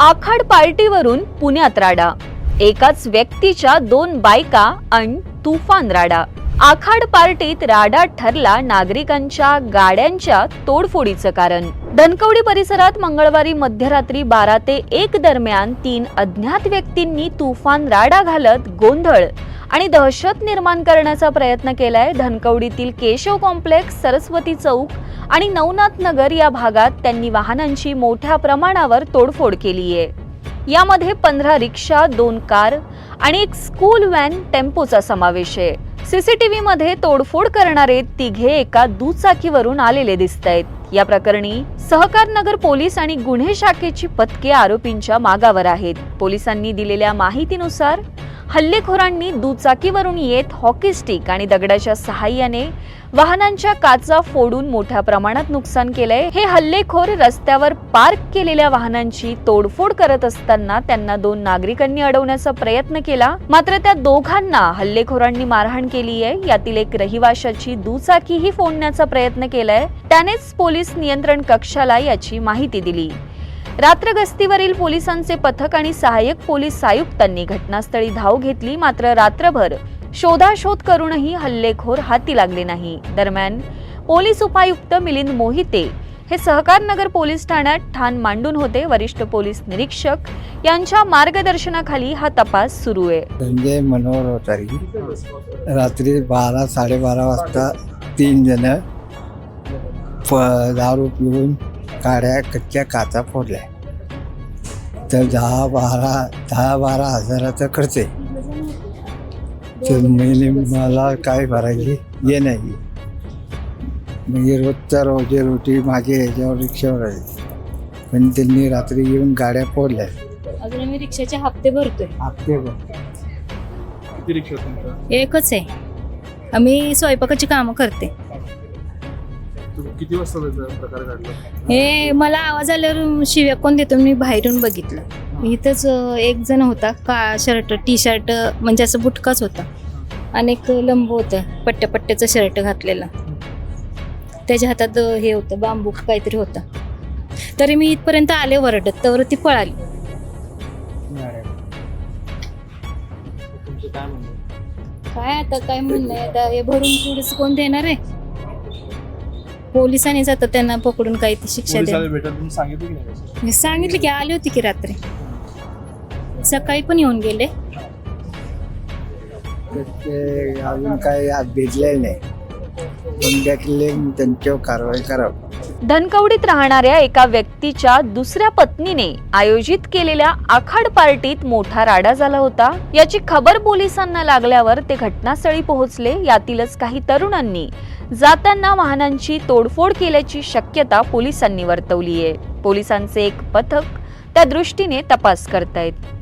आखाड पार्टीवरून पुण्यात राडा एकाच व्यक्तीच्या दोन बायका आणि तुफान राडा. आखाड पार्टीत राडा ठरला नागरिकांच्या गाड्यांच्या तोडफोडीचं कारण. धनकवडी परिसरात मंगळवारी मध्यरात्री बारा ते एक दरम्यान तीन अज्ञात व्यक्तींनी तुफान राडा घालत गोंधळ आणि दहशत निर्माण करण्याचा प्रयत्न केलाय धनकवडीतील केशव कॉम्प्लेक्स सरस्वती चौक आणि नवनाथ नगर या भागात त्यांनी वाहनांची मोठ्या प्रमाणावर तोडफोड केली आहे. यामध्ये पंधरा रिक्षा दोन कार आणि एक स्कूल व्हॅन टेम्पोचा समावेश आहे. सीसीटीव्ही मध्ये तोडफोड करणारे तिघे एका दुचाकीवरून आलेले दिसत आहेत. या प्रकरणी सहकार नगर पोलीस आणि गुन्हे शाखेची पथके आरोपींच्या मागावर आहेत. पोलिसांनी दिलेल्या माहितीनुसार हल्लेखोरांनी दुचाकीवरून येत हॉकी स्टिक आणि दगडाच्या सहाय्याने वाहनांच्या काचा फोडून मोठ्या प्रमाणात नुकसान केलंय. हे हल्लेखोर रस्त्यावर पार्क केलेल्या वाहनांची तोडफोड करत असताना त्यांना दोन नागरिकांनी अडवण्याचा प्रयत्न केला. मात्र त्या दोघांना हल्लेखोरांनी मारहाण केली आहे. यातील एक रहिवाशाची दुचाकीही फोडण्याचा प्रयत्न केलाय. त्यानेच पोलीस नियंत्रण कक्षाला याची माहिती दिली. रात्र गस्तीवरील पोलिसांचे पथक आणि सहाय्यक पोलीस आयुक्तांनी घटनास्थळी धाव घेतली. मात्र रात्रभर शोधाशोध करूनही हल्लेखोर हाती लागले नाही. दरम्यान पोलीस उपायुक्त मिलिंद मोहिते हे सहकार नगर पोलीस ठाण्यात ठाण मांडून होते. वरिष्ठ पोलीस निरीक्षक यांच्या मार्गदर्शनाखाली हा तपास सुरू आहे. संजय मनोहर होतारी रात्री बारा साडेबारा वाजता तीन जण दारू पिऊन काड्या कच्च्या काचा फोडल्या. तर दहा बारा दहा बारा हजाराचा खर्च आहे. तर मैले मला काय भरायची? हे नाही. म्हणजे रोजचा रोजी रोटी माझी ह्याच्यावर रिक्षावर आहे. पण त्यांनी रात्री येऊन गाड्या फोडल्या. अजून आम्ही रिक्षाचे हप्ते भरतोय. हप्ते किती रिक्षा तुमच्या? एकच आहे. आम्ही स्वयंपाकाची कामं करते. तुम्ही किती वाजता प्रकार घडला हे मला आवाज आल्यावर शिव्या कोण देतो? मी बाहेरून बघितलं. इथंच एक जण होता काळा शर्ट टी शर्ट म्हणजे असं बुटकाच होता. आणि एक लंब होतं पट्ट्या पट्ट्याचं शर्ट घातलेला. त्याच्या हातात हे होतं बांबू काहीतरी होतं. तरी मी इथपर्यंत आले वरडत तर ती पळाली. काय आता काय म्हणणं आहे? आता हे भरून थोडीच कोण देणार आहे? पोलिसांनी जातात त्यांना पकडून काही ती शिक्षा द्या पोलिसाला भेटत तुम्ही सांगितलं की नाही कसं? मी सांगितलं की आली होती की रात्री. सकाळी पण येऊन गेले. तर ते अजून काही आज भेटलेलं नाही. पण भेटले त्यांच्यावर कारवाई करावं. धनकवडीत राहणाऱ्या एका व्यक्तीच्या दुसऱ्या पत्नीने आयोजित केलेल्या आखाड पार्टीत मोठा राडा झाला होता. याची खबर पोलिसांना लागल्यावर ते घटनास्थळी पोहोचले. यातीलच काही तरुणांनी जाताना वाहनांची तोडफोड केल्याची शक्यता पोलिसांनी वर्तवली आहे पोलिसांचे एक पथक त्या दृष्टीने तपास करतायत.